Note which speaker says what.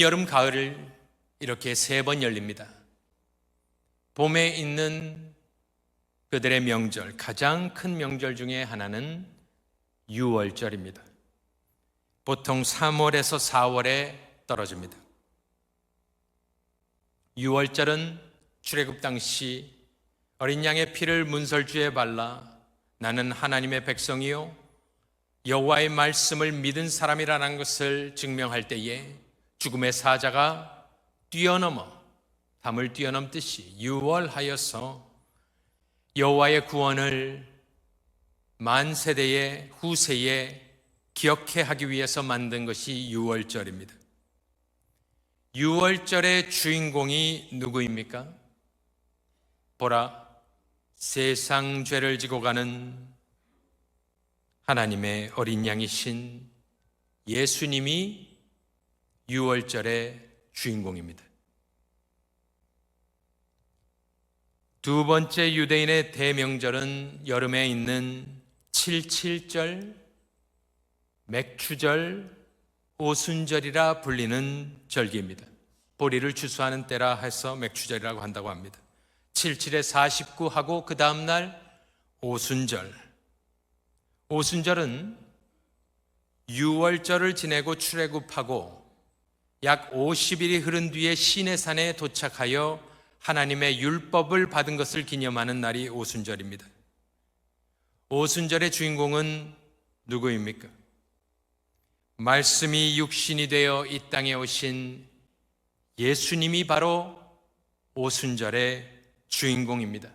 Speaker 1: 여름, 가을을 이렇게 세 번 열립니다. 봄에 있는 그들의 명절, 가장 큰 명절 중에 하나는 6월절입니다. 보통 3월에서 4월에 떨어집니다. 6월절은 출애굽 당시 어린 양의 피를 문설주에 발라 나는 하나님의 백성이요 여호와의 말씀을 믿은 사람이라는 것을 증명할 때에 죽음의 사자가 뛰어넘어 담을 뛰어넘듯이 유월하여서 여호와의 구원을 만 세대의 후세에 기억해 하기 위해서 만든 것이 유월절입니다. 유월절의 주인공이 누구입니까? 보라, 세상 죄를 지고 가는 하나님의 어린 양이신 예수님이 유월절의 주인공입니다. 두 번째 유대인의 대명절은 여름에 있는 77절, 맥추절, 오순절이라 불리는 절기입니다. 보리를 추수하는 때라 해서 맥추절이라고 한다고 합니다. 77에 49하고 그 다음날 오순절. 오순절은 6월절을 지내고 출애굽하고 약 50일이 흐른 뒤에 시내산에 도착하여 하나님의 율법을 받은 것을 기념하는 날이 오순절입니다. 오순절의 주인공은 누구입니까? 말씀이 육신이 되어 이 땅에 오신 예수님이 바로 오순절의 주인공입니다.